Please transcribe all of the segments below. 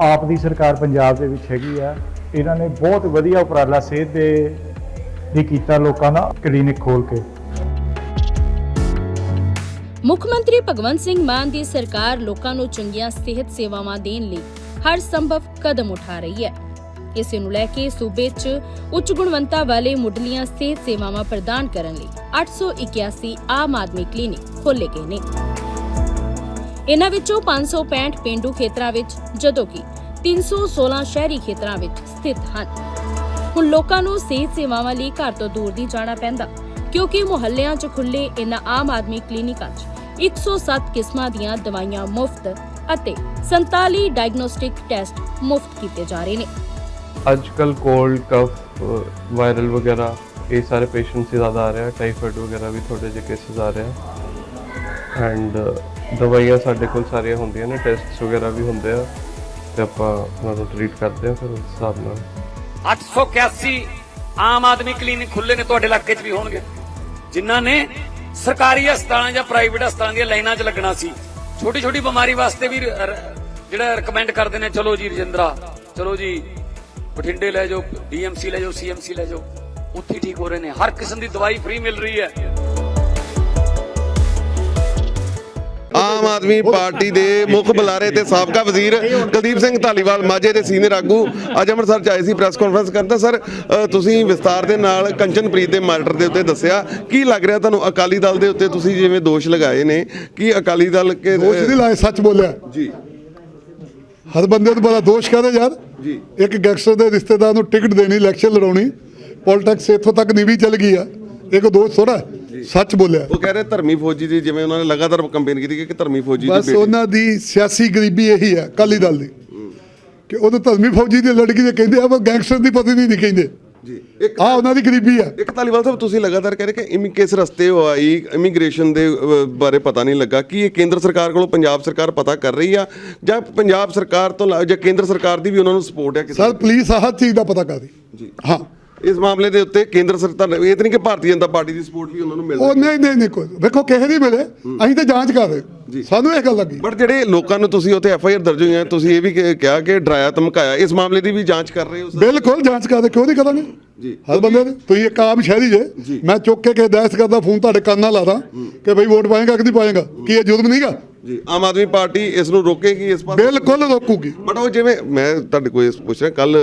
ਆਪ ਦੀ ਸਰਕਾਰ ਪੰਜਾਬ ਦੇ ਵਿੱਚ ਹੈਗੀ ਆ। ਇਹਨਾਂ ਨੇ ਬਹੁਤ ਵਧੀਆ ਉਪਰਾਲਾ ਸਿਹਤ ਦੇ ਲਈ ਕੀਤਾ ਲੋਕਾਂ ਦਾ ਕਲੀਨਿਕ ਖੋਲ ਕੇ। ਮੁੱਖ ਮੰਤਰੀ ਭਗਵੰਤ ਸਿੰਘ ਮਾਨ ਦੀ ਸਰਕਾਰ ਲੋਕਾਂ ਨੂੰ ਚੰਗੀਆਂ ਸਿਹਤ ਸੇਵਾਵਾਂ ਦੇਣ ਲਈ ਹਰ ਸੰਭਵ ਕਦਮ ਉਠਾ ਰਹੀ ਹੈ। ਇਸੇ ਨੂੰ ਲੈ ਕੇ ਸੂਬੇ 'ਚ ਉੱਚ ਗੁਣਵੰਤਾ ਵਾਲੇ ਮੁੱਢਲੀਆਂ ਸਿਹਤ ਸੇਵਾਵਾਂ ਪ੍ਰਦਾਨ ਕਰਨ ਲਈ 881 ਆਮ ਆਦਮੀ ਕਲੀਨਿਕ ਖੋਲ੍ਹੇ ਗਏ ਨੇ। ਇਨ੍ਹਾਂ ਵਿੱਚੋਂ 565 ਪਿੰਡੂ ਖੇਤਰਾਂ ਵਿੱਚ, ਜਦੋਂ ਕਿ 316 ਸ਼ਹਿਰੀ ਖੇਤਰਾਂ ਵਿੱਚ ਸਥਿਤ ਹਨ। ਹੁਣ ਲੋਕਾਂ ਨੂੰ ਸਿਹਤ ਸੇਵਾਵਾਂ ਲਈ ਘਰ ਤੋਂ ਦੂਰ ਨਹੀਂ ਜਾਣਾ ਪੈਂਦਾ, ਕਿਉਂਕਿ ਮੁਹੱਲਿਆਂ 'ਚ ਖੁੱਲੇ ਇਨ੍ਹਾਂ ਆਮ ਆਦਮੀ ਕਲੀਨਿਕਾਂ 'ਚ 107 ਕਿਸਮਾਂ ਦੀਆਂ ਦਵਾਈਆਂ ਮੁਫਤ ਅਤੇ 47 ਡਾਇਗਨੋਸਟਿਕ ਟੈਸਟ ਮੁਫਤ ਕੀਤੇ ਜਾ ਰਹੇ ਨੇ। ਅੱਜ ਕੱਲ ਕੋਲਡ, ਕਫ, ਵਾਇਰਲ ਵਗੈਰਾ, ਇਹ ਸਾਰੇ ਪੇਸ਼ੈਂਟਸ ਜ਼ਿਆਦਾ ਆ ਰਹੇ ਆ, ਟਾਈਫਾਇਡ ਵਗੈਰਾ ਵੀ ਥੋੜੇ ਜਿਹੇ ਕੇਸਿਸ ਆ ਰਹੇ ਆ। ਐਂਡ ਦਵਾਈਆਂ ਸਾਡੇ ਕੋਲ ਸਾਰੀਆਂ ਹੁੰਦੀਆਂ ਨੇ ਟੈਸਟਸ ਵਗੈਰਾ ਵੀ ਹੁੰਦੇ ਆ, ਤੇ ਆਪਾਂ ਉਹਨਾਂ ਨੂੰ ਟ੍ਰੀਟ ਕਰਦੇ ਆ ਫਿਰ ਉਸ ਹਿਸਾਬ ਨਾਲ। 881 ਆਮ ਆਦਮੀ ਕਲੀਨਿਕ ਖੁੱਲੇ ਨੇ, ਤੁਹਾਡੇ ਇਲਾਕੇ 'ਚ ਵੀ ਹੋਣਗੇ। ਜਿਨ੍ਹਾਂ ਨੇ ਸਰਕਾਰੀ ਹਸਪਤਾਲਾਂ ਜਾਂ ਪ੍ਰਾਈਵੇਟ ਹਸਪਤਾਲਾਂ ਦੀਆਂ ਲਾਈਨਾਂ 'ਚ ਲੱਗਣਾ ਸੀ। ਛੋਟੀ ਛੋਟੀ ਬਿਮਾਰੀ ਵਾਸਤੇ ਵੀ ਜਿਹੜਾ ਰეკਮੈਂਡ ਕਰਦੇ ਨੇ, ਚਲੋ ਜੀ ਰਜਿੰਦਰਾ, ਚਲੋ ਜੀ ਬਠਿੰਡੇ ਲੈ ਜਾਓ ਡੀਐਮਸੀ ਲੈ ਜਾਓ ਸੀਐਮਸੀ ਲੈ ਜਾਓ, ਉੱਥੇ ਹੀ ਠੀਕ ਹੋ ਰਹੇ ਨੇ। ਹਰ ਕਿਸਮ ਦੀ ਦਵਾਈ ਫ੍ਰੀ ਮਿਲ ਰਹੀ ਹੈ। ਆਮ ਆਦਮੀ ਪਾਰਟੀ ਦੇ ਮੁੱਖ ਬੁਲਾਰੇ ਤੇ ਸਾਬਕਾ ਵਜ਼ੀਰ ਕੁਲਦੀਪ ਸਿੰਘ ਧਾਲੀਵਾਲ ਮਾਝੇ ਦੇ ਸੀਨੀਅਰ ਆਗੂ ਅੱਜ ਅੰਮ੍ਰਿਤਸਰ ਚ ਆਏ ਸੀ ਪ੍ਰੈਸ ਕਾਨਫਰੰਸ ਕਰਨ ਤਾਂ ਸਰ ਤੁਸੀਂ ਵਿਸਤਾਰ ਦੇ ਨਾਲ ਕੰਚਨਪ੍ਰੀਤ ਦੇ ਮਰਡਰ ਦੇ ਉੱਤੇ ਦੱਸਿਆ। ਕੀ ਲੱਗ ਰਿਹਾ ਤੁਹਾਨੂੰ ਅਕਾਲੀ ਦਲ ਦੇ ਉੱਤੇ? ਤੁਸੀਂ ਜਿਵੇਂ ਦੋਸ਼ ਲਗਾਏ ਨੇ ਕਿ ਅਕਾਲੀ ਦਲ ਕੇ ਦੋਸ਼ ਨਹੀਂ ਲਾਏ ਸੱਚ ਬੋਲਿਆ। ਜੀ। ਹਰ ਬੰਦੇ ਨੂੰ ਬੜਾ ਦੋਸ਼ ਕਹਦੇ ਯਾਰ। ਜੀ। ਇੱਕ ਗੈਂਗਸਟਰ ਦੇ ਰਿਸ਼ਤੇਦਾਰ ਨੂੰ ਟਿਕਟ ਦੇਣੀ ਇਲੈਕਸ਼ਨ ਲੜਾਉਣੀ ਪੋਲਿਟਿਕਸ ਇੱਥੋਂ ਤੱਕ ਨੀਵੀਂ ਚੱਲ ਗਈ ਆ। ਇੱਕ ਦੋਸ਼ ਥੋੜਾ ਸੱਚ ਬੋਲਿਆ। ਉਹ ਕਹਿ ਰਹੇ ਧਰਮੀ ਫੌਜੀ ਦੀ ਜਿਵੇਂ ਉਹਨਾਂ ਨੇ ਲਗਾਤਾਰ ਕੰਪੇਨ ਕੀਤੀ ਕਿ ਧਰਮੀ ਫੌਜੀ ਦੀ ਬਸ ਬੇਟੀ। ਉਹਨਾਂ ਦੀ ਸਿਆਸੀ ਗਰੀਬੀ ਇਹੀ ਆ ਅਕਾਲੀ ਦਲ ਦੀ। ਕਿ ਉਹਨੂੰ ਧਰਮੀ ਫੌਜੀ ਦੀ ਲੜਕੀ ਦੇ ਕਹਿੰਦੇ ਆ ਉਹ ਗੈਂਗਸਟਰ ਦੀ ਪਤਨੀ ਨਹੀਂ ਕਹਿੰਦੇ। ਜੀ ਇੱਕ ਆ ਉਹਨਾਂ ਦੀ ਗਰੀਬੀ ਆ ਇੱਕ ਧਾਲੀਵਾਲ ਸਾਹਿਬ ਤੁਸੀਂ ਲਗਾਤਾਰ ਕਹਿ ਰਹੇ ਕਿ ਇਮੀ ਕਿਸ ਰਸਤੇ ਹੋ ਆਈ? ਇਮੀਗ੍ਰੇਸ਼ਨ ਦੇ ਅ, ਬਾਰੇ ਪਤਾ ਨਹੀਂ ਲੱਗਾ। ਕੀ ਇਹ ਕੇਂਦਰ ਸਰਕਾਰ ਕੋਲੋਂ ਪੰਜਾਬ ਸਰਕਾਰ ਪਤਾ ਕਰ ਰਹੀ ਆ? ਜਾਂ ਪੰਜਾਬ ਸਰਕਾਰ ਤੋਂ ਲਾ- ਜਾਂ ਕੇਂਦਰ ਸਰਕਾਰ ਦੀ ਵੀ ਉਹਨਾਂ ਨੂੰ ਸਪੋਰਟ ਹੈ ਕਿਸੇ ਸਰ ਪੁਲਿਸ ਆਹ ਚੀਜ਼ ਦਾ ਪਤਾ ਕਰਦੀ ਜੀ। ਹਾਂ। ਇਸ ਮਾਮਲੇ ਦੇ ਉੱਤੇ ਕੇਂਦਰ ਸਰਕਾਰ ਇਹ ਤਾਂ ਨਹੀਂ ਕਿ ਭਾਰਤੀ ਜਨਤਾ ਪਾਰਟੀ ਦੀ ਸਪੋਰਟ ਵੀ ਉਹਨਾਂ ਨੂੰ ਮਿਲ ਉਹ ਨਹੀਂ ਨਹੀਂ ਨਹੀਂ ਕੋਈ ਵੇਖੋ ਕਿਸੇ ਨਹੀਂ ਮਿਲੇ ਅਸੀਂ ਤਾਂ ਜਾਂਚ ਕਰ ਰਹੇ ਸਾਨੂੰ ਇਹ ਗੱਲ ਲੱਗੀ। ਬਟ ਜਿਹੜੇ ਲੋਕਾਂ ਨੂੰ ਤੁਸੀਂ ਉੱਥੇ ਐਫ ਆਈ ਆਰ ਦਰਜ ਹੋਈਆਂ ਤੁਸੀਂ ਇਹ ਵੀ ਕਿਹਾ ਕਿ ਡਰਾਇਆ ਧਮਕਾਇਆ ਇਸ ਮਾਮਲੇ ਦੀ ਵੀ ਜਾਂਚ ਕਰ ਰਹੇ ਹੋ ਬਿਲਕੁਲ ਜਾਂਚ ਕਰਦੇ ਕਿਉਂ ਨਹੀਂ ਕਰਾਂਗੇ? ਜੀ। ਹਰ ਬੰਦੇ ਦੀ ਤੁਸੀਂ ਇੱਕ ਆਮ ਸ਼ਹਿਰੀ ਜੇ ਮੈਂ ਚੁੱਕ ਕੇ ਕਿਸੇ ਦਹਿਸ਼ਤਗਰਦ ਦਾ ਫੋਨ ਤੁਹਾਡੇ ਕੰਨ ਨਾਲ ਲਾਦਾ ਕਿ ਬਈ ਵੋਟ ਪਾਏਗਾ ਕਿ ਨਹੀਂ ਪਾਏਗਾ? ਕੀ ਇਹ ਜੁਰਮ ਨਹੀਂਗਾ ਜੀ ਆਮ ਆਦਮੀ ਪਾਰਟੀ ਇਸ ਨੂੰ ਰੋਕੇਗੀ ਇਸ ਪਾਸੇ? ਬਿਲਕੁਲ ਰੋਕੂਗੀ। ਬਟ ਉਹ ਜਿਵੇਂ ਮੈਂ ਤੁਹਾਡੇ ਕੋਲ ਇਸ ਪੁੱਛ ਰਿਹਾ ਕੱਲ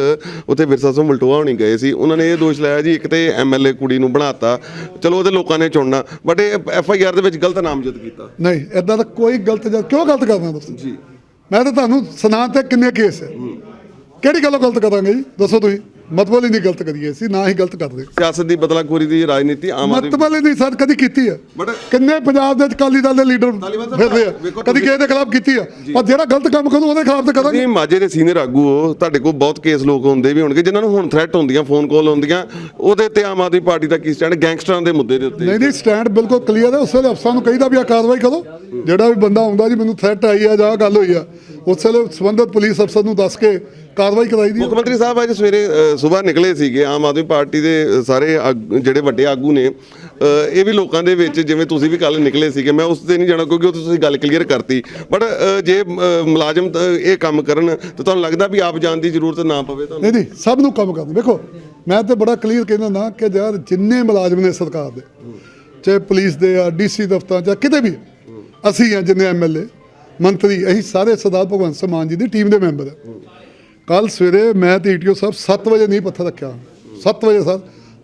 ਉੱਥੇ ਵਿਰਸਾ ਸਿੰਘ ਮਲਟੋਆ ਹੋਣੀ ਗਏ ਸੀ ਉਹਨਾਂ ਨੇ ਇਹ ਦੋਸ਼ ਲਾਇਆ ਜੀ ਇੱਕ ਤੇ ਐਮਐਲਏ ਕੁੜੀ ਨੂੰ ਬਣਾਤਾ ਚਲੋ ਉਹਦੇ ਲੋਕਾਂ ਨੇ ਚੁਣਨਾ ਬਟ ਇਹ ਐਫ ਆਈ ਆਰ ਦੇ ਵਿੱਚ ਗਲਤ ਨਾਮਜ਼ਦ ਕੀਤਾ। ਨਹੀਂ ਇਦਾਂ ਦਾ ਕੋਈ ਗਲਤ ਜਾਂ ਕਿਉਂ ਗਲਤ ਕਰਨਾ ਦੱਸੋ? ਜੀ। ਮੈਂ ਤਾਂ ਤੁਹਾਨੂੰ ਸੁਣਾ ਤੇ ਕਿੰਨੇ ਕੇਸ ਹੈ। ਕਿਹੜੀ ਗੱਲੋਂ ਗਲਤ ਕਰਾਂਗੇ ਜੀ? ਦੱਸੋ ਤੁਸੀਂ। ਮਤਲਬ ਹੀ ਨਹੀਂ ਗਲਤ ਕਰੀਏ ਸੀ ਨਾ ਹੀ ਗਲਤ ਕਰਦੇ। ਸਿਆਸਤ ਦੀ ਬਦਲਾਖੋਰੀ ਦੀ ਰਾਜਨੀਤੀ ਆਮ ਆਦਮੀ ਮਤਲਬ ਹੀ ਨਹੀਂ ਸਰ ਕਦੀ ਕੀਤੀ But- ਕਿੰਨੇ ਪੰਜਾਬ ਦੇ ਅਕਾਲੀ ਦਲ ਦੇ ਲੀਡਰ ਫਿਰਦੇ ਆ। ਕਦੀ ਕਿਸੇ ਦੇ ਖਿਲਾਫ ਕੀਤੀ ਆ। ਪਰ ਜਿਹੜਾ ਗਲਤ ਕੰਮ ਕਰੂ ਉਹਦੇ ਖਿਲਾਫ ਤਾਂ ਕਰਾਂਗੇ। ਤੁਸੀਂ ਮਾਝੇ ਦੇ ਸੀਨੀਅਰ ਆਗੂ ਹੋ ਤੁਹਾਡੇ ਕੋਲ ਬਹੁਤ ਕੇਸ ਲੋਕ ਹੁੰਦੇ ਵੀ ਹੋਣਗੇ ਜਿਨ੍ਹਾਂ ਨੂੰ ਹੁਣ ਥ੍ਰੈਟ ਹੁੰਦੀਆਂ ਫੋਨ ਕਾਲ ਹੁੰਦੀਆਂ। ਉਹਦੇ ਤੇ ਆਮ ਆਦਮੀ ਪਾਰਟੀ ਦਾ ਕੀ ਸਟੈਂਡ ਗੈਂਗਸਟਰਾਂ ਦੇ ਮੁੱਦੇ ਦੇ ਉੱਤੇ। ਨਹੀਂ ਨਹੀਂ ਸਟੈਂਡ ਬਿਲਕੁਲ ਕਲੀਅਰ ਹੈ। ਉਸ ਵੇਲੇ ਅਫਸਰਾਂ ਨੂੰ ਕਹੀਦਾ ਵੀ ਆ ਕਾਰਵਾਈ ਕਰੋ। ਜਿਹੜਾ ਵੀ ਬੰਦਾ ਆਉਂਦਾ ਜੀ ਮੈਨੂੰ ਥ੍ਰੈਟ ਆਈ ਆ ਜਾਂ ਗੱਲ ਹੋਈ ਆ ਉਸ ਵੇਲੇ ਸੰਬੰਧਿਤ ਪੁਲਿਸ ਅਫਸਰ ਨੂੰ ਦੱਸ ਕੇ ਕਾਰਵਾਈ ਕਰਾਈ ਦੀ ਮੁੱਖ ਮੰਤਰੀ ਸਾਹਿਬ ਅੱਜ ਸਵੇਰੇ ਸਵੇਰ ਨਿਕਲੇ ਸੀਗੇ ਆਮ ਆਦਮੀ ਪਾਰਟੀ ਦੇ ਸਾਰੇ ਜਿਹੜੇ ਵੱਡੇ ਆਗੂ ਨੇ ਇਹ ਵੀ ਲੋਕਾਂ ਦੇ ਵਿੱਚ ਜਿਵੇਂ ਤੁਸੀਂ ਵੀ ਕੱਲ ਨਿਕਲੇ ਸੀਗੇ ਮੈਂ ਉਸ ਤੇ ਨਹੀਂ ਜਾਣਾ ਕਿਉਂਕਿ ਉਹ ਤੁਸੀਂ ਗੱਲ ਕਲੀਅਰ ਕਰਤੀ। ਬਟ ਜੇ ਮੁਲਾਜ਼ਮ ਇਹ ਕੰਮ ਕਰਨ ਤਾਂ ਤੁਹਾਨੂੰ ਲੱਗਦਾ ਵੀ ਆਪ ਜਾਣ ਦੀ ਜ਼ਰੂਰਤ ਨਾ ਪਵੇ ਤੁਹਾਨੂੰ? ਨਹੀਂ ਨਹੀਂ ਸਭ ਨੂੰ ਕੰਮ ਕਰਨਾ। ਵੇਖੋ ਮੈਂ ਤੇ ਬੜਾ ਕਲੀਅਰ ਕਹਿੰਦਾ ਨਾ ਕਿ ਯਾਰ ਜਿੰਨੇ ਮੁਲਾਜ਼ਮ ਨੇ ਸਰਕਾਰ ਦੇ ਚਾਹੇ ਪੁਲਿਸ ਦੇ ਆ ਡੀਸੀ ਦਫ਼ਤਰਾਂ ਜਾਂ ਕਿਤੇ ਵੀ ਅਸੀਂ ਆ ਜਿੰਨੇ ਐਮਐਲਏ ਮੰਤਰੀ ਅਸੀਂ ਸਾਰੇ ਸਰਦਾਰ ਭਗਵੰਤ ਸਿੰਘ ਮਾਨ ਜੀ ਦੀ ਟੀਮ ਦੇ ਮੈਂਬਰ ਆ। ਕੱਲ ਸਵੇਰੇ ਮੈਂ ਤੇ ਈਟੀਓ ਸਾਹਿਬ 7 ਵਜੇ ਨਹੀਂ ਪੱਥਰ ਰੱਖਿਆ। 7 ਵਜੇ ਸਰ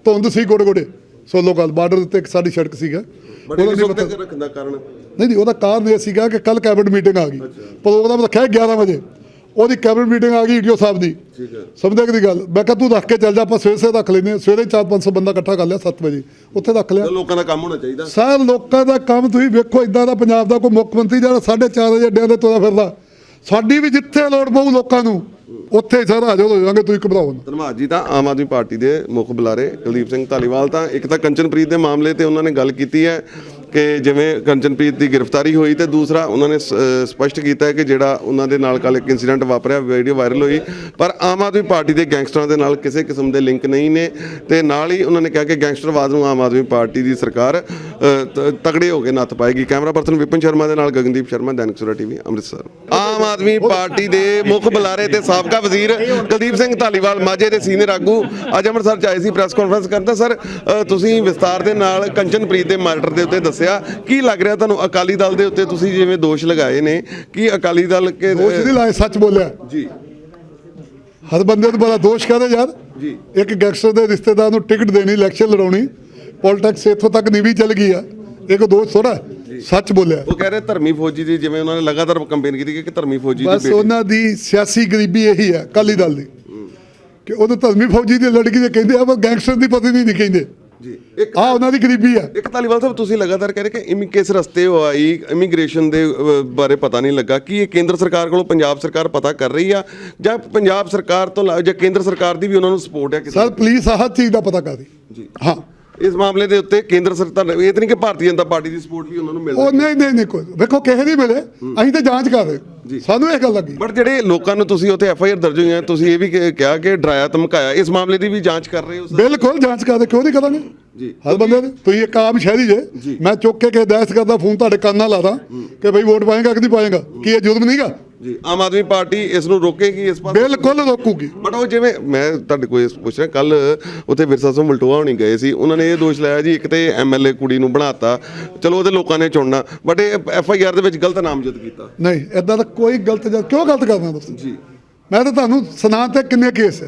ਧੁੰਦ ਸੀ ਗੋੜੇ ਗੋੜੇ ਸੋਲੋ ਗੱਲ ਬਾਰਡਰ ਉੱਤੇ ਇੱਕ ਸਾਡੀ ਸੜਕ ਸੀਗਾ। ਉਹਦਾ ਨਹੀਂ ਸੁੱਤੇ ਪੱਥਰ ਰੱਖਣ ਦਾ ਕਾਰਨ? ਨਹੀਂ ਨਹੀਂ ਉਹਦਾ ਕਾਰਨ ਇਹ ਸੀਗਾ ਕਿ ਕੱਲ ਕੈਬਨਿਟ ਮੀਟਿੰਗ ਆ ਗਈ। ਪ੍ਰੋਗਰਾਮ ਰੱਖਿਆ 11 ਵਜੇ। ਉਹਦੀ ਕੈਬਨਿਟ ਮੀਟਿੰਗ ਆ ਗਈ ਈਟੀਓ ਸਾਹਿਬ ਦੀ। ਠੀਕ ਹੈ। ਸਮਝਦੇ ਕਿ ਗੱਲ? ਮੈਂ ਕਿਹਾ ਤੂੰ ਰੱਖ ਕੇ ਚੱਲ ਜਾ ਆਪਾਂ ਸਵੇਰੇ ਸਵੇਰੇ ਰੱਖ ਲੈਨੇ। ਸਵੇਰੇ 4-500 ਬੰਦਾ ਇਕੱਠਾ ਕਰ ਲਿਆ 7 ਵਜੇ। ਉੱਥੇ ਰੱਖ ਲਿਆ। ਤਾਂ ਲੋਕਾਂ ਦਾ ਕੰਮ ਹੋਣਾ ਚਾਹੀਦਾ। ਸਾਰ ਲੋਕਾਂ ਦਾ ਕੰਮ ਤੁਸੀਂ ਵੇਖੋ ਇਦਾਂ ਦਾ ਪੰਜਾਬ ਦਾ ਕੋਈ ਮੁੱਖ ਮੰਤਰੀ ਜਿਹੜਾ 4:30 ਵਜੇ ਅੱਡਿਆਂ ਦੇ ਤੁਰਾ ਫਿਰਦਾ। ਸਾਡੀ ਵੀ ਜਿੱਥੇ ਲੋੜ ਪਊ ਲੋਕਾਂ ਨੂੰ। ਉੱਥੇ ਹੀ ਹਾਜ਼ਰ ਹੋ ਜਾਵਾਂਗੇ ਤੁਸੀਂ ਘਬਰਾਓ ਨਾ ਧੰਨਵਾਦ ਜੀ ਤਾਂ ਆਮ ਆਦਮੀ ਪਾਰਟੀ ਦੇ ਮੁੱਖ ਬੁਲਾਰੇ ਕੁਲਦੀਪ ਸਿੰਘ ਧਾਲੀਵਾਲ ਤਾਂ ਇੱਕ ਤਾਂ ਕੰਚਨਪ੍ਰੀਤ ਦੇ ਮਾਮਲੇ ਤੇ ਉਹਨਾਂ ਨੇ ਗੱਲ ਕੀਤੀ ਹੈ। ਕਿ ਜਿਵੇਂ ਕੰਚਨਪ੍ਰੀਤ ਦੀ ਗ੍ਰਿਫਤਾਰੀ ਹੋਈ ਤੇ ਦੂਸਰਾ ਉਹਨਾਂ ਨੇ ਸ- ਅ, ਸਪਸ਼ਟ ਕੀਤਾ ਹੈ ਕਿ ਜਿਹੜਾ ਉਹਨਾਂ ਦੇ ਨਾਲ ਕੱਲ ਇੱਕ ਇਨਸੀਡੈਂਟ ਵਾਪਰਿਆ ਵੀਡੀਓ ਵਾਇਰਲ ਹੋਈ ਪਰ ਆਮ ਆਦਮੀ ਪਾਰਟੀ ਦੇ ਗੈਂਗਸਟਰਾਂ ਦੇ ਨਾਲ ਕਿਸੇ ਕਿਸਮ ਦੇ ਲਿੰਕ ਨਹੀਂ ਨੇ ਤੇ ਨਾਲ ਹੀ ਉਹਨਾਂ ਨੇ ਕਿਹਾ ਕਿ ਗੈਂਗਸਟਰਵਾਦ ਨੂੰ ਆਮ ਆਦਮੀ ਪਾਰਟੀ ਦੀ ਸਰਕਾਰ ਤ- ਤਗੜੇ ਹੋ ਕੇ ਨੱਥ ਪਾਏਗੀ। ਕੈਮਰਾ ਪਰਸਨ ਵਿਪਨ ਸ਼ਰਮਾ ਦੇ ਨਾਲ ਗਗਨਦੀਪ ਸ਼ਰਮਾ ਦੈਨਿਕ ਸੁਰਾ ਟੀਵੀ ਅੰਮ੍ਰਿਤਸਰ। ਆਮ ਆਦਮੀ ਪਾਰਟੀ ਦੇ ਮੁੱਖ ਬੁਲਾਰੇ ਤੇ ਸਾਬਕਾ ਵਜ਼ੀਰ ਕੁਲਦੀਪ ਸਿੰਘ ਧਾਲੀਵਾਲ ਮਾਝੇ ਦੇ ਸੀਨੀਅਰ ਆਗੂ ਅੱਜ ਅੰਮ੍ਰਿਤਸਰ ਚ ਆਏ ਸੀ ਪ੍ਰੈਸ ਕਾਨਫਰੰਸ ਕਰਦਾ ਸਰ ਤੁਸੀਂ ਵਿਸਤਾਰ ਦੇ ਨਾਲ ਕੰਚਨਪ੍ਰੀਤ ਦੇ ਮਰਡਰ ਦੇ ਉੱਤੇ ਦੱਸਿਆ ਕੀ ਲੱਗ ਰਿਹਾ ਤੁਹਾਨੂੰ ਅਕਾਲੀ ਦਲ ਦੇ ਉੱਤੇ ਤੁਸੀਂ ਜਿਵੇਂ ਦੋਸ਼ ਲਗਾਏ ਨੇ ਕੀ ਅਕਾਲੀ ਦਲ ਕੇ ਦੋਸ਼ ਨਹੀਂ ਲਾਏ ਸੱਚ ਬੋਲਿਆ। ਜੀ। ਹਰ ਬੰਦੇ ਨੂੰ ਬੜਾ ਦੋਸ਼ ਕਹਦੇ ਯਾਰ। ਜੀ। ਇੱਕ ਗੈਂਗਸਟਰ ਦੇ ਰਿਸ਼ਤੇਦਾਰ ਨੂੰ ਟਿਕਟ ਦੇਣੀ ਇਲੈਕਸ਼ਨ ਲੜਾਉਣੀ ਪੋਲਿਟਿਕਸ ਇੱਥੋਂ ਤੱਕ ਨਹੀਂ ਵੀ ਚੱਲ ਗਈ ਆ। ਇੱਕ ਦੋਸ਼ ਥੋੜਾ ਸੱਚ ਬੋਲਿਆ। ਉਹ ਕਹਿ ਰਹੇ ਧਰਮੀ ਫੌਜੀ ਦੀ ਜਿਵੇਂ ਉਹਨਾਂ ਨੇ ਲਗਾਤਾਰ ਕੰਪੇਨ ਕੀਤੀ ਕਿ ਧਰਮੀ ਫੌਜੀ ਦੀ ਬਸ ਉਹਨਾਂ ਦੀ ਸਿਆਸੀ ਗਰੀਬੀ ਇਹੀ ਹੈ ਅਕਾਲੀ ਦਲ ਦੀ। ਕਿ ਉਹਨੂੰ ਧਰਮੀ ਫੌਜੀ ਦੀ ਲੜਕੀ ਦੇ ਕਹਿੰਦੇ ਆ ਪਰ ਗੈਂਗਸਟਰ ਦੀ ਪਤਨੀ ਨਹੀਂ ਕਹਿੰਦੇ। ਜੀ। ਇੱਕ ਆ ਉਹਨਾਂ ਦੀ ਗਰੀਬੀ ਆ। ਇੱਕ ਤਾਲੀਵਾਲ ਸਾਹਿਬ ਤੁਸੀਂ ਲਗਾਤਾਰ ਕਹਿ ਰਹੇ ਕਿ ਇਮੀ ਕਿਸ ਰਸਤੇ ਹੋ ਆਈ? ਇਮੀਗ੍ਰੇਸ਼ਨ ਦੇ ਬਾਰੇ ਪਤਾ ਨਹੀਂ ਲੱਗਾ। ਕੀ ਇਹ ਕੇਂਦਰ ਸਰਕਾਰ ਕੋਲੋਂ ਪੰਜਾਬ ਸਰਕਾਰ ਪਤਾ ਕਰ ਰਹੀ ਆ? ਜਾਂ ਪੰਜਾਬ ਸਰਕਾਰ ਤੋਂ ਜਾਂ ਕੇਂਦਰ ਸਰਕਾਰ ਦੀ ਵੀ ਉਹਨਾਂ ਨੂੰ ਸਪੋਰਟ ਹੈ ਕਿਸੇ ਸਰ ਪੁਲਿਸ ਆਹ ਚੀਜ਼ ਦਾ ਪਤਾ ਕਰਦੀ। ਜੀ। ਹਾਂ। ਇਸ ਮਾਮਲੇ ਦੇ ਉੱਤੇ ਕੇਂਦਰ ਸਰਕਾਰ ਇਹ ਤਾਂ ਨਹੀਂ ਕਿ ਭਾਰਤੀ ਜਨਤਾ ਪਾਰਟੀ ਦੀ ਸਪੋਰਟ ਵੀ ਉਹਨਾਂ ਨੂੰ ਮਿਲ ਉਹ ਰਹੀ ਨਹੀਂ ਨਹੀਂ ਨਹੀਂ ਕੋਈ ਵੇਖੋ ਕਿਸੇ ਨਹੀਂ ਮਿਲੇ ਅਸੀਂ ਤਾਂ ਜਾਂਚ ਕਰ ਰਹੇ ਸਾਨੂੰ ਇਹ ਗੱਲ ਲੱਗੀ। ਬਟ ਜਿਹੜੇ ਲੋਕਾਂ ਨੂੰ ਤੁਸੀਂ ਉੱਥੇ ਐਫ ਆਈ ਆਰ ਦਰਜ ਹੋਈ ਹੈ ਤੁਸੀਂ ਇਹ ਵੀ ਕਿ- ਕਿਹਾ ਕਿ ਡਰਾਇਆ ਧਮਕਾਇਆ ਇਸ ਮਾਮਲੇ ਦੀ ਵੀ ਜਾਂਚ ਕਰ ਰਹੇ ਹੋ ਸਰ? ਬਿਲਕੁਲ ਜਾਂਚ ਕਰਦੇ ਕਿਉਂ ਨਹੀਂ ਕਰਾਂਗੇ? ਜੀ। ਹਰ ਬੰਦੇ ਦੇ। ਤੁਸੀਂ ਇੱਕ ਆਮ ਸ਼ਹਿਰੀ ਜੇ ਮੈਂ ਚੁੱਕ ਕੇ ਕਿ ਦਹਿਸ਼ਤ ਕਰਦਾ ਫੋਨ ਤੁਹਾਡੇ ਕੰਨ ਨਾਲ ਲਾਦਾ ਕਿ ਬਈ ਵੋਟ ਪਾਏਗਾ ਕਿ ਨਹੀਂ ਪਾਏਗਾ? ਕੀ ਇਹ ਜੁਰਮ ਨਹੀਂਗਾ ਜੀ ਆਮ ਆਦਮੀ ਪਾਰਟੀ ਇਸ ਨੂੰ ਰੋਕੇਗੀ ਇਸ ਪਾਸੇ ਬਿਲਕੁਲ ਰੋਕੂਗੀ। ਬਟ ਉਹ ਜਿਵੇਂ ਮੈਂ ਤੁਹਾਡੇ ਕੋਲ ਇਸ ਪੁੱਛ ਰਿਹਾ ਕੱਲ ਉੱਥੇ ਵਿਰਸਾ ਸਿੰਘ ਮਲਟੋਆ ਹੋਣੀ ਗਏ ਸੀ ਉਹਨਾਂ ਨੇ ਇਹ ਦੋਸ਼ ਲਾਇਆ ਜੀ ਇੱਕ ਤੇ ਐਮਐਲਏ ਕੁੜੀ ਨੂੰ ਬਣਾਤਾ ਚਲੋ ਉਹਦੇ ਲੋਕਾਂ ਨੇ ਚੁਣਨਾ ਬਟ ਇਹ ਐਫ ਆਈ ਆਰ ਦੇ ਵਿੱਚ ਗਲਤ ਨਾਮਜ਼ਦ ਕੀਤਾ। ਨਹੀਂ ਇਦਾਂ ਦਾ ਕੋਈ ਗਲਤ ਜਦ ਕਿਉਂ ਗਲਤ ਕਰਨਾ ਤੁਸੀਂ? ਜੀ। ਮੈਂ ਤਾਂ ਤੁਹਾਨੂੰ ਸੁਣਾ ਤੇ ਕਿੰਨੇ ਕੇਸ ਹੈ।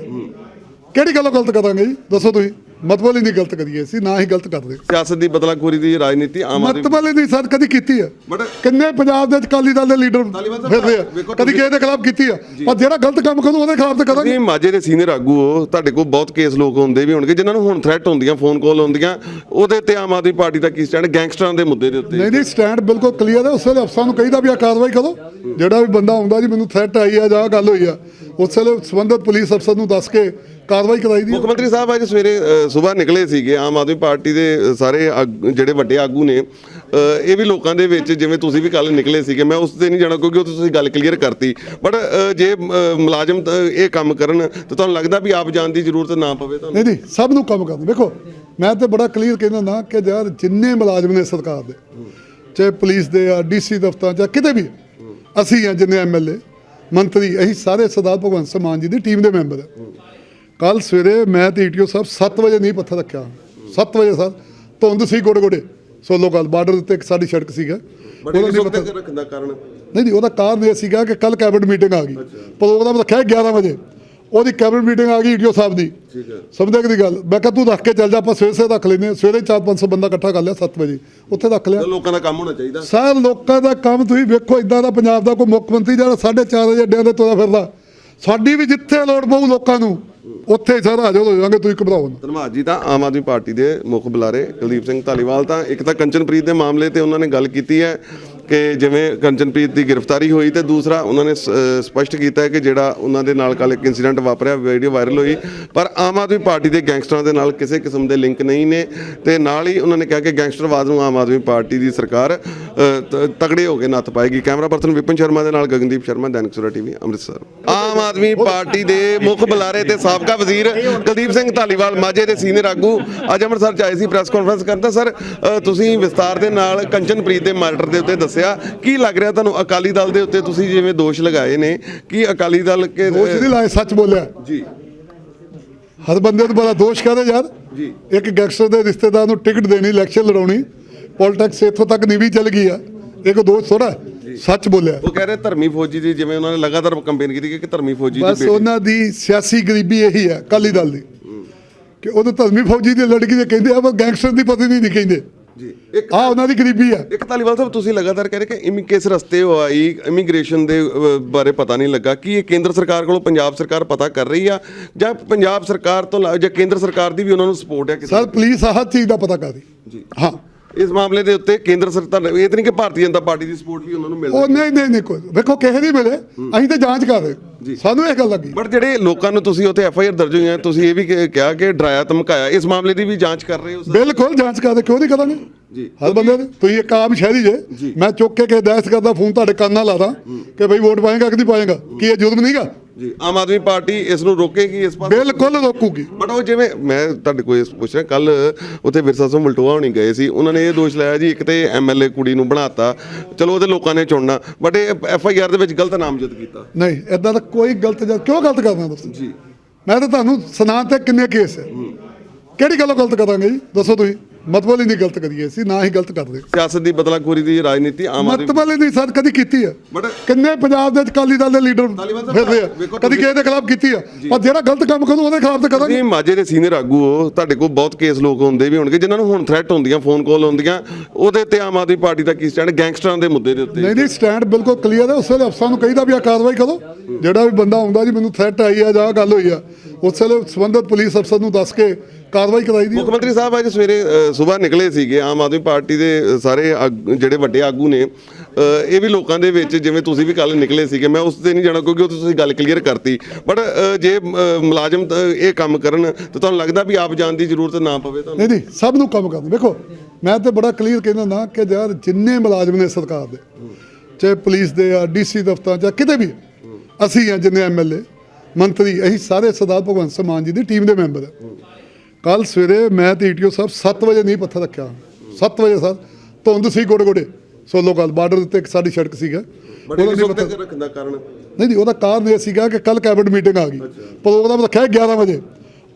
ਕਿਹੜੀ ਗੱਲੋਂ ਗਲਤ ਕਰਾਂਗੇ ਜੀ? ਦੱਸੋ ਤੁਸੀਂ। ਮਤਲਬ ਹੀ ਨਹੀਂ ਗਲਤ ਕਰੀਏ ਸੀ ਨਾ ਹੀ ਗਲਤ ਕਰਦੇ। ਸਿਆਸਤ ਦੀ ਬਦਲਾਖੋਰੀ ਦੀ ਰਾਜਨੀਤੀ ਆਮ ਆਦਮੀ ਮਤਲਬ ਹੀ ਨਹੀਂ ਸਰ ਕਦੀ ਕੀਤੀ But- ਕਿੰਨੇ ਪੰਜਾਬ ਦੇ ਅਕਾਲੀ ਦਲ ਦੇ ਲੀਡਰ ਫਿਰਦੇ ਆ। ਕਦੀ ਕਿਸੇ ਦੇ ਖਿਲਾਫ ਕੀਤੀ ਆ। ਪਰ ਜਿਹੜਾ ਗਲਤ ਕੰਮ ਕਰੂ ਉਹਦੇ ਖਿਲਾਫ ਤੇ ਕਰਾਂਗੇ। ਤੁਸੀਂ ਮਾਝੇ ਦੇ ਸੀਨੀਅਰ ਆਗੂ ਹੋ ਤੁਹਾਡੇ ਕੋਲ ਬਹੁਤ ਕੇਸ ਲੋਕ ਹੁੰਦੇ ਵੀ ਹੋਣਗੇ ਜਿਨ੍ਹਾਂ ਨੂੰ ਹੁਣ ਥ੍ਰੈਟ ਹੁੰਦੀਆਂ ਫੋਨ ਕਾਲ ਹੁੰਦੀਆਂ। ਉਹਦੇ ਤੇ ਆਮ ਆਦਮੀ ਪਾਰਟੀ ਦਾ ਕੀ ਸਟੈਂਡ ਗੈਂਗਸਟਰਾਂ ਦੇ ਮੁੱਦੇ ਦੇ ਉੱਤੇ। ਨਹੀਂ ਨਹੀਂ ਸਟੈਂਡ ਬਿਲਕੁਲ ਕਲੀਅਰ ਹੈ। ਉਸ ਵੇਲੇ ਅਫਸਰਾਂ ਨੂੰ ਕਹੀਦਾ ਵੀ ਆ ਕਾਰਵਾਈ ਕਰੋ। ਜਿਹੜਾ ਵੀ ਬੰਦਾ ਆਉਂਦਾ ਜੀ ਮੈਨੂੰ ਥ੍ਰੈਟ ਆਈ ਆ ਜਾਂ ਗੱਲ ਹੋਈ ਆ। ਉਸ ਵੇਲੇ ਸੰਬੰਧਿਤ ਪੁਲਿਸ ਅਫਸਰ ਨੂੰ ਦੱਸ ਕੇ ਕਾਰਵਾਈ ਕਰਾਈ ਦੀ ਮੁੱਖ ਮੰਤਰੀ ਸਾਹਿਬ ਅੱਜ ਸਵੇਰੇ ਸਵੇਰ ਨਿਕਲੇ ਸੀਗੇ। ਆਮ ਆਦਮੀ ਪਾਰਟੀ ਦੇ ਸਾਰੇ ਜਿਹੜੇ ਵੱਡੇ ਆਗੂ ਨੇ ਇਹ ਵੀ ਲੋਕਾਂ ਦੇ ਵਿੱਚ ਜਿਵੇਂ ਤੁਸੀਂ ਵੀ ਕੱਲ ਨਿਕਲੇ ਸੀਗੇ ਮੈਂ ਉਸ ਤੇ ਨਹੀਂ ਜਾਣਾ ਕਿਉਂਕਿ ਉਹ ਤੁਸੀਂ ਗੱਲ ਕਲੀਅਰ ਕਰਤੀ। ਬਟ ਜੇ ਮੁਲਾਜ਼ਮ ਇਹ ਕੰਮ ਕਰਨ ਤਾਂ ਤੁਹਾਨੂੰ ਲੱਗਦਾ ਵੀ ਆਪ ਜਾਣ ਦੀ ਜ਼ਰੂਰਤ ਨਾ ਪਵੇ ਤੁਹਾਨੂੰ? ਨਹੀਂ ਨਹੀਂ ਸਭ ਨੂੰ ਕੰਮ ਕਰਨ। ਵੇਖੋ ਮੈਂ ਤੇ ਬੜਾ ਕਲੀਅਰ ਕਹਿੰਦਾ ਨਾ ਕਿ ਯਾਰ ਜਿੰਨੇ ਮੁਲਾਜ਼ਮ ਨੇ ਸਰਕਾਰ ਦੇ ਚਾਹੇ ਪੁਲਿਸ ਦੇ ਆ ਡੀਸੀ ਦਫ਼ਤਰਾਂ ਜਾਂ ਕਿਤੇ ਵੀ ਅਸੀਂ ਆ ਜਿੰਨੇ ਐਮਐਲਏ ਮੰਤਰੀ ਅਸੀਂ ਸਾਰੇ ਸਰਦਾਰ ਭਗਵੰਤ ਸਿੰਘ ਮਾਨ ਜੀ ਦੀ ਟੀਮ ਦੇ ਮੈਂਬਰ ਆ। ਕੱਲ ਸਵੇਰੇ ਮੈਂ ਤੇ ਈਟੀਓ ਸਾਹਿਬ 7 ਵਜੇ ਨਹੀਂ ਪੱਥਰ ਰੱਖਿਆ। 7 ਵਜੇ ਸਰ ਧੁੰਦ ਸੀ ਗੋੜੇ ਗੋੜੇ ਸੋਲੋ ਗੱਲ ਬਾਰਡਰ ਉੱਤੇ ਇੱਕ ਸਾਡੀ ਸੜਕ ਸੀਗਾ। ਉਹਦਾ ਨਹੀਂ ਪੱਥਰ- ਰੱਖਣ ਦਾ ਕਾਰਨ? ਨਹੀਂ ਨਹੀਂ ਉਹਦਾ ਕਾਰਨ ਇਹ ਸੀਗਾ ਕਿ ਕੱਲ ਕੈਬਨਿਟ ਮੀਟਿੰਗ ਆ ਗਈ। ਪ੍ਰੋਗਰਾਮ ਰੱਖਿਆ 11 ਵਜੇ। ਉਹਦੀ ਕੈਬਨਿਟ ਮੀਟਿੰਗ ਆ ਗਈ ਈਟੀਓ ਸਾਹਿਬ ਦੀ। ਠੀਕ ਹੈ। ਸਮਝਿਆ ਕਿ ਦੀ ਗੱਲ? ਮੈਂ ਕਿਹਾ ਤੂੰ ਰੱਖ ਕੇ ਚੱਲ ਜਾ ਆਪਾਂ ਸਵੇਰੇ ਸਵੇਰੇ ਰੱਖ ਲੈਨੇ ਸਵੇਰੇ 4-500 ਬੰਦਾ ਇਕੱਠਾ ਕਰ ਲਿਆ 7 ਵਜੇ। ਉੱਥੇ ਰੱਖ ਲਿਆ। ਲੋਕਾਂ ਦਾ ਕੰਮ ਹੋਣਾ ਚਾਹੀਦਾ। ਸਾਰ ਲੋਕਾਂ ਦਾ ਕੰਮ ਤੁਸੀਂ ਵੇਖੋ ਇਦਾਂ ਦਾ ਪੰਜਾਬ ਦਾ ਕੋਈ ਮੁੱਖ ਮੰਤਰੀ ਜਿਹੜਾ 4.5 ਵਜੇ ਅੱਡਿਆਂ ਤੇ ਤੁਰਿਆ ਫਿਰਦਾ। ਸਾਡੀ ਵੀ ਜਿੱਥੇ ਲੋੜ ਪਊ ਲੋਕਾਂ ਨੂੰ ਉੱਥੇ ਸਰ ਹਾਜ਼ਰ ਹੋ ਜਾਵਾਂਗੇ ਤੁਸੀਂ ਘਬਰਾਓ ਨਾ। ਧੰਨਵਾਦ ਜੀ ਤਾਂ ਆਮ ਆਦਮੀ ਪਾਰਟੀ ਦੇ ਮੁੱਖ ਬੁਲਾਰੇ ਕੁਲਦੀਪ ਸਿੰਘ ਧਾਲੀਵਾਲ ਤਾਂ ਇੱਕ ਤਾਂ ਕੰਚਨਪ੍ਰੀਤ ਦੇ ਮਾਮਲੇ ਤੇ ਉਹਨਾਂ ਨੇ ਗੱਲ ਕੀਤੀ ਹੈ। ਕਿ ਜਿਵੇਂ ਕੰਚਨਪ੍ਰੀਤ ਦੀ ਗ੍ਰਿਫਤਾਰੀ ਹੋਈ ਤੇ ਦੂਸਰਾ ਉਹਨਾਂ ਨੇ ਸ- ਅ, ਸਪਸ਼ਟ ਕੀਤਾ ਕਿ ਜਿਹੜਾ ਉਹਨਾਂ ਦੇ ਨਾਲ ਕੱਲ ਇੱਕ ਇਨਸੀਡੈਂਟ ਵਾਪਰਿਆ ਵੀਡੀਓ ਵਾਇਰਲ ਹੋਈ ਪਰ ਆਮ ਆਦਮੀ ਪਾਰਟੀ ਦੇ ਗੈਂਗਸਟਰਾਂ ਦੇ ਨਾਲ ਕਿਸੇ ਕਿਸਮ ਦੇ ਲਿੰਕ ਨਹੀਂ ਨੇ ਤੇ ਨਾਲ ਹੀ ਉਹਨਾਂ ਨੇ ਕਿਹਾ ਕਿ ਗੈਂਗਸਟਰਵਾਦ ਨੂੰ ਆਮ ਆਦਮੀ ਪਾਰਟੀ ਦੀ ਸਰਕਾਰ ਤਗੜੇ ਹੋ ਕੇ ਨੱਥ ਪਾਏਗੀ। ਕੈਮਰਾ ਪਰਸਨ ਵਿਪਨ ਸ਼ਰਮਾ ਦੇ ਨਾਲ ਗਗਨਦੀਪ ਸ਼ਰਮਾ ਦੈਨਿਕ ਸੁਰਾ ਟੀਵੀ ਅੰਮ੍ਰਿਤਸਰ। ਆਮ ਆਦਮੀ ਪਾਰਟੀ ਦੇ ਮੁੱਖ ਬੁਲਾਰੇ ਤੇ ਸਾਬਕਾ ਵਜ਼ੀਰ ਕੁਲਦੀਪ ਸਿੰਘ ਧਾਲੀਵਾਲ ਮਾਝੇ ਦੇ ਸੀਨੀਅਰ ਆਗੂ। ਅੱਜ ਅੰਮ੍ਰਿਤਸਰ ਚ ਆਏ ਸੀ ਪ੍ਰੈਸ ਕਾਨਫਰੰਸ ਕਰਨ ਤਾਂ ਸਰ ਤੁਸੀਂ ਵਿਸਤਾਰ ਦੇ ਨਾਲ ਕੰਚਨਪ੍ਰੀਤ ਦੇ ਮਰਡਰ ਦੇ ਉੱਤੇ ਦੱਸਿਆ। ਕੀ ਲੱਗ ਰਿਹਾ ਤੁਹਾਨੂੰ ਅਕਾਲੀ ਦਲ ਦੇ ਉੱਤੇ? ਤੁਸੀਂ ਜਿਵੇਂ ਦੋਸ਼ ਲਗਾਏ ਨੇ ਕੀ ਅਕਾਲੀ ਦਲ ਕੇ ਦੋਸ਼ ਨਹੀਂ ਲਾਏ ਸੱਚ ਬੋਲਿਆ। ਜੀ। ਹਰ ਬੰਦੇ ਨੂੰ ਬੜਾ ਦੋਸ਼ ਕਹਦੇ ਯਾਰ। ਜੀ। ਇੱਕ ਗੈਂਗਸਟਰ ਦੇ ਰਿਸ਼ਤੇਦਾਰ ਨੂੰ ਟਿਕਟ ਦੇਣੀ ਇਲੈਕਸ਼ਨ ਲੜਾਉਣੀ। ਪੋਲਿਟਿਕਸ ਇੱਥੋਂ ਤੱਕ ਨਹੀਂ ਵੀ ਚੱਲ ਗਈ ਆ। ਇੱਕ ਦੋਸ਼ ਥੋੜਾ ਸੱਚ ਬੋਲਿਆ। ਉਹ ਕਹਿ ਰਹੇ ਧਰਮੀ ਫੌਜੀ ਦੀ ਜਿਵੇਂ ਉਹਨਾਂ ਨੇ ਲਗਾਤਾਰ ਕੰਪੇਨ ਕੀਤੀ ਕਿ ਧਰਮੀ ਫੌਜੀ ਦੀ ਬਸ ਉਹਨਾਂ ਦੀ ਸਿਆਸੀ ਗਰੀਬੀ ਇਹੀ ਹੈ ਅਕਾਲੀ ਦਲ ਦੀ। ਕਿ ਉਹਨੂੰ ਧਰਮੀ ਫੌਜੀ ਦੀ ਲੜਕੀ ਦੇ ਕਹਿੰਦੇ ਆ ਪਰ ਗੈਂਗਸਟਰ ਦੀ ਪਤਨੀ ਨਹੀਂ ਕਹਿੰਦੇ। ਜੀ ਇੱਕ ਆ ਉਹਨਾਂ ਦੀ ਗਰੀਬੀ ਆ। ਇੱਕ ਤਾਲੀਵਾਲ ਸਾਹਿਬ ਤੁਸੀਂ ਲਗਾਤਾਰ ਕਹਿ ਰਹੇ ਕਿ ਇਮੀ ਕਿਸ ਰਸਤੇ ਹੋ ਆਈ? ਇਮੀਗ੍ਰੇਸ਼ਨ ਦੇ ਬਾਰੇ ਪਤਾ ਨਹੀਂ ਲੱਗਾ। ਕੀ ਇਹ ਕੇਂਦਰ ਸਰਕਾਰ ਕੋਲੋਂ ਪੰਜਾਬ ਸਰਕਾਰ ਪਤਾ ਕਰ ਰਹੀ ਆ? ਜਾਂ ਪੰਜਾਬ ਸਰਕਾਰ ਤੋਂ ਜਾਂ ਕੇਂਦਰ ਸਰਕਾਰ ਦੀ ਵੀ ਉਹਨਾਂ ਨੂੰ ਸਪੋਰਟ ਹੈ ਕਿਸੇ ਸਰ ਪੁਲਿਸ ਆਹ ਚੀਜ਼ ਦਾ ਪਤਾ ਕਰਦੀ ਜੀ। ਹਾਂ। ਇਸ ਮਾਮਲੇ ਦੇ ਉੱਤੇ ਕੇਂਦਰ ਸਰਕਾਰ ਇਹ ਤਾਂ ਨਹੀਂ ਕਿ ਭਾਰਤੀ ਜਨਤਾ ਪਾਰਟੀ ਦੀ ਸਪੋਰਟ ਵੀ ਉਹਨਾਂ ਨੂੰ ਮਿਲ ਉਹ ਨਹੀਂ ਨਹੀਂ ਨਹੀਂ ਕੋਈ ਵੇਖੋ ਕਿਸੇ ਨਹੀਂ ਮਿਲੇ ਅਸੀਂ ਤਾਂ ਜਾਂਚ ਕਰ ਰਹੇ ਸਾਨੂੰ ਇਹ ਗੱਲ ਲੱਗੀ। ਬਟ ਜਿਹੜੇ ਲੋਕਾਂ ਨੂੰ ਤੁਸੀਂ ਉੱਥੇ ਐਫ ਆਈ ਆਰ ਦਰਜ ਹੋਈ ਹੈ ਤੁਸੀਂ ਇਹ ਵੀ ਕਿਹਾ ਕਿ ਡਰਾਇਆ ਧਮਕਾਇਆ ਇਸ ਮਾਮਲੇ ਦੀ ਵੀ ਜਾਂਚ ਕਰ ਰਹੇ ਹੋ ਬਿਲਕੁਲ ਜਾਂਚ ਕਰਦੇ ਕਿਉਂ ਨਹੀਂ ਕਰਾਂਗੇ? ਜੀ। ਹਰ ਬੰਦੇ ਨੇ ਤੁਸੀਂ ਇੱਕ ਆਮ ਸ਼ਹਿਰੀ ਜੇ ਮੈਂ ਚੁੱਕ ਕੇ ਕਿ ਦਹਿਸ਼ਤ ਕਰਦਾ ਫੋਨ ਤੁਹਾਡੇ ਕੰਨ ਨਾਲ ਲਾਦਾ ਕਿ ਬਈ ਵੋਟ ਪਾਏਗਾ ਕਿ ਨਹੀਂ ਪਾਏਗਾ? ਕੀ ਇਹ ਜੁਰਮ ਨਹੀਂਗਾ ਜੀ ਆਮ ਆਦਮੀ ਪਾਰਟੀ ਇਸ ਨੂੰ ਰੋਕੇਗੀ ਇਸ ਪਾਸੇ? ਬਿਲਕੁਲ ਰੋਕੂਗੀ। ਬਟ ਉਹ ਜਿਵੇਂ ਮੈਂ ਤੁਹਾਡੇ ਕੋਲ ਇਸ ਪੁੱਛ ਰਿਹਾ ਕੱਲ ਉੱਥੇ ਵਿਰਸਾ ਸਿੰਘ ਮਲਟੋਆ ਹੋਣੀ ਗਏ ਸੀ ਉਹਨਾਂ ਨੇ ਇਹ ਦੋਸ਼ ਲਾਇਆ ਜੀ ਇੱਕ ਤੇ ਐਮਐਲਏ ਕੁੜੀ ਨੂੰ ਬਣਾਤਾ। ਚਲੋ ਉਹਦੇ ਲੋਕਾਂ ਨੇ ਚੁਣਨਾ ਬਟ ਇਹ ਐਫ ਆਈ ਆਰ ਦੇ ਵਿੱਚ ਗਲਤ ਨਾਮਜ਼ਦ ਕੀਤਾ। ਨਹੀਂ ਇਦਾਂ ਦਾ ਕੋਈ ਗਲਤ ਜਾਂ ਕਿਉਂ ਗਲਤ ਕਰਨਾ ਦੱਸੋ ਜੀ। ਮੈਂ ਤਾਂ ਤੁਹਾਨੂੰ ਸੁਣਾ ਤੇ ਕਿੰਨੇ ਕੇਸ ਹੈ। ਕਿਹੜੀ ਗੱਲੋਂ ਗਲਤ ਕਰਾਂਗੇ ਜੀ? ਦੱਸੋ ਤੁਸੀਂ। ਮਤਲਬ ਹੀ ਨਹੀਂ ਗਲਤ ਕਰੀਏ ਸੀ ਨਾ ਹੀ ਗਲਤ ਕਰਦੇ। ਸਿਆਸਤ ਦੀ ਬਦਲਾਖੋਰੀ ਦੀ ਰਾਜਨੀਤੀ ਆਮ ਆਦਮੀ ਮਤਲਬ ਹੀ ਨਹੀਂ ਸਰ ਕਦੀ ਕੀਤੀ ਆ। ਕਿੰਨੇ ਪੰਜਾਬ ਦੇ ਅਕਾਲੀ ਦਲ ਦੇ ਲੀਡਰ ਫਿਰਦੇ ਆ। ਕਦੀ ਕਿਸੇ ਦੇ ਖਿਲਾਫ ਕੀਤੀ ਆ। ਪਰ ਜਿਹੜਾ ਗਲਤ ਕੰਮ ਕਰੂ ਉਹਦੇ ਖਿਲਾਫ ਤੇ ਕਰਾਂਗੇ। ਤੁਸੀਂ ਮਾਝੇ ਦੇ ਸੀਨੀਅਰ ਆਗੂ ਹੋ ਤੁਹਾਡੇ ਕੋਲ ਬਹੁਤ ਕੇਸ ਲੋਕ ਹੁੰਦੇ ਵੀ ਹੋਣਗੇ ਜਿਨ੍ਹਾਂ ਨੂੰ ਹੁਣ ਥ੍ਰੈਟ ਹੁੰਦੀਆਂ ਫੋਨ ਕਾਲ ਹੁੰਦੀਆਂ। ਉਹਦੇ ਤੇ ਆਮ ਆਦਮੀ ਪਾਰਟੀ ਦਾ ਕੀ ਸਟੈਂਡ ਗੈਂਗਸਟਰਾਂ ਦੇ ਮੁੱਦੇ ਦੇ ਉੱਤੇ। ਨਹੀਂ ਨਹੀਂ ਸਟੈਂਡ ਬਿਲਕੁਲ ਕਲੀਅਰ ਹੈ ਉਸ ਵੇਲੇ ਅਫਸਰਾਂ ਨੂੰ ਕਹੀਦਾ ਵੀ ਆ ਕਾਰਵਾਈ ਕਰੋ। ਜਿਹੜਾ ਵੀ ਬੰਦਾ ਆਉਂਦਾ ਜੀ ਮੈਨੂੰ ਥ੍ਰੈਟ ਆਈ ਆ ਜਾਂ ਗੱਲ ਹੋਈ ਆ ਉਸ ਵੇਲੇ ਸੰਬੰਧਿਤ ਪੁਲਿਸ ਅਫਸਰ ਨੂੰ ਦੱਸ ਕੇ ਕਾਰਵਾਈ ਕਰਾਈ ਦੀ ਮੁੱਖ ਮੰਤਰੀ ਸਾਹਿਬ ਅੱਜ ਸਵੇਰੇ ਸਵੇਰ ਨਿਕਲੇ ਸੀਗੇ ਆਮ ਆਦਮੀ ਪਾਰਟੀ ਦੇ ਸਾਰੇ ਜਿਹੜੇ ਵੱਡੇ ਆਗੂ ਨੇ ਇਹ ਵੀ ਲੋਕਾਂ ਦੇ ਵਿੱਚ ਜਿਵੇਂ ਤੁਸੀਂ ਵੀ ਕੱਲ ਨਿਕਲੇ ਸੀਗੇ ਮੈਂ ਉਸ ਤੇ ਨਹੀਂ ਜਾਣਾ ਕਿਉਂਕਿ ਉਹ ਤੇ ਤੁਸੀਂ ਗੱਲ ਕਲੀਅਰ ਕਰਤੀ। ਬਟ ਜੇ ਮੁਲਾਜ਼ਮ ਤਾਂ ਇਹ ਕੰਮ ਕਰਨ ਤਾਂ ਤੁਹਾਨੂੰ ਲੱਗਦਾ ਵੀ ਆਪ ਜਾਣ ਦੀ ਜ਼ਰੂਰਤ ਨਾ ਪਵੇ ਤੁਹਾਨੂੰ? ਨਹੀਂ ਨਹੀਂ ਸਭ ਨੂੰ ਕੰਮ ਕਰਨਾ। ਵੇਖੋ ਮੈਂ ਤੇ ਬੜਾ ਕਲੀਅਰ ਕਹਿੰਦਾ ਨਾ ਕਿ ਯਾਰ ਜਿੰਨੇ ਮੁਲਾਜ਼ਮ ਨੇ ਸਰਕਾਰ ਦੇ ਚਾਹੇ ਪੁਲਿਸ ਦੇ ਆ ਡੀਸੀ ਦਫ਼ਤਰਾਂ ਜਾਂ ਕਿਤੇ ਵੀ ਅਸੀਂ ਆ ਜਿੰਨੇ ਐਮਐਲਏ ਮੰਤਰੀ ਅਸੀਂ ਸਾਰੇ ਸਰਦਾਰ ਭਗਵੰਤ ਸਿੰਘ ਮਾਨ ਜੀ ਦੀ ਟੀਮ ਦੇ ਮੈਂਬਰ ਆ। ਕੱਲ ਸਵੇਰੇ ਮੈਂ ਤੇ ਈਟੀਓ ਸਾਹਿਬ 7 ਵਜੇ ਨਹੀਂ ਪੱਥਰ ਰੱਖਿਆ। 7 ਵਜੇ ਸਰ ਧੁੰਦ ਸੀ ਗੋੜੇ ਗੋੜੇ ਸੋਲੋ ਗੱਲ ਬਾਰਡਰ ਉੱਤੇ ਇੱਕ ਸਾਡੀ ਸੜਕ ਸੀਗਾ। ਉਹਦਾ ਨਹੀਂ ਸੁੱਤੇ ਪੱਥਰ- ਰੱਖਣ ਦਾ ਕਾਰਨ? ਨਹੀਂ ਨਹੀਂ ਉਹਦਾ ਕਾਰਨ ਇਹ ਸੀਗਾ ਕਿ ਕੱਲ ਕੈਬਨਿਟ ਮੀਟਿੰਗ ਆ ਗਈ। ਪ੍ਰੋਗਰਾਮ ਰੱਖਿਆ 11 ਵਜੇ।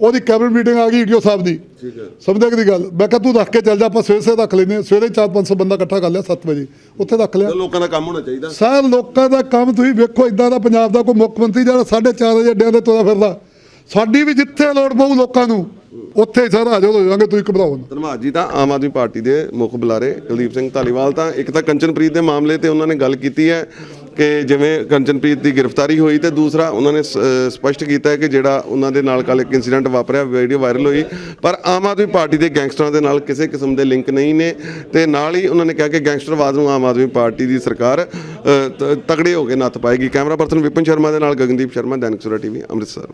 ਉਹਦੀ ਕੈਬਨਿਟ ਮੀਟਿੰਗ ਆ ਗਈ ਈਟੀਓ ਸਾਹਿਬ ਦੀ। ਠੀਕ ਹੈ। ਸਮਝਦੇ ਕਿ ਗੱਲ? ਮੈਂ ਕਿਹਾ ਤੂੰ ਰੱਖ ਕੇ ਚੱਲ ਜਾ ਆਪਾਂ ਸਵੇਰੇ ਸਵੇਰੇ ਰੱਖ ਲੈਨੇ। ਸਵੇਰੇ 4-500 ਬੰਦਾ ਇਕੱਠਾ ਕਰ ਲਿਆ 7 ਵਜੇ। ਉੱਥੇ ਰੱਖ ਲਿਆ। ਲੋਕਾਂ ਦਾ ਕੰਮ ਹੋਣਾ ਚਾਹੀਦਾ। ਸਾਰ ਲੋਕਾਂ ਦਾ ਕੰਮ ਤੁਸੀਂ ਵੇਖੋ ਇਦਾਂ ਦਾ ਪੰਜਾਬ ਦਾ ਕੋਈ ਮੁੱਖ ਮੰਤਰੀ ਜਿਹੜਾ 4:30 ਵਜੇ ਅੱਡਿਆਂ ਤੇ ਤੁਰਿਆ ਫਿਰਦਾ। ਸਾਡੀ ਵੀ ਜਿੱਥੇ ਲੋੜ ਪਊ ਲੋਕਾਂ ਨੂੰ। ਉੱਥੇ ਸਾਰਾ ਹਾਜ਼ਰ ਹੋ ਜਾਵਾਂਗੇ ਤੁਸੀਂ ਘਬਰਾਓ ਨਾ। ਧੰਨਵਾਦ ਜੀ, ਤਾਂ ਆਮ ਆਦਮੀ ਪਾਰਟੀ ਦੇ ਮੁੱਖ ਬੁਲਾਰੇ ਕੁਲਦੀਪ ਸਿੰਘ ਧਾਲੀਵਾਲ ਤਾਂ ਇੱਕ ਤਾਂ ਕੰਚਨਪ੍ਰੀਤ ਦੇ ਮਾਮਲੇ ਤੇ ਉਹਨਾਂ ਨੇ ਗੱਲ ਕੀਤੀ ਹੈ ਕਿ ਜਿਵੇਂ ਕੰਚਨਪ੍ਰੀਤ ਦੀ ਗ੍ਰਿਫਤਾਰੀ ਹੋਈ ਤੇ ਦੂਸਰਾ ਉਹਨਾਂ ਨੇ ਸ- ਅਹ, ਸਪਸ਼ਟ ਕੀਤਾ ਹੈ ਕਿ ਜਿਹੜਾ ਉਹਨਾਂ ਦੇ ਨਾਲ ਕੱਲ ਇੱਕ ਇਨਸੀਡੈਂਟ ਵਾਪਰਿਆ, ਵੀਡੀਓ ਵਾਇਰਲ ਹੋਈ, ਪਰ ਆਮ ਆਦਮੀ ਪਾਰਟੀ ਦੇ ਗੈਂਗਸਟਰਾਂ ਦੇ ਨਾਲ ਕਿਸੇ ਕਿਸਮ ਦੇ ਲਿੰਕ ਨਹੀਂ ਨੇ ਤੇ ਨਾਲ ਹੀ ਉਹਨਾਂ ਨੇ ਕਿਹਾ ਕਿ ਗੈਂਗਸਟਰਵਾਦ ਨੂੰ ਆਮ ਆਦਮੀ ਪਾਰਟੀ ਦੀ ਸਰਕਾਰ ਤ- ਤਗੜੇ ਹੋ ਕੇ ਨੱਥ ਪਾਏਗੀ। ਕੈਮਰਾ ਪਰਸਨ ਵਿਪਨ ਸ਼ਰਮਾ ਦੇ ਨਾਲ ਗਗਨਦੀਪ ਸ਼ਰਮਾ, ਦੈਨਿਕ ਸੂਰਾ ਟੀਵੀ, ਅੰਮ੍ਰਿਤਸਰ।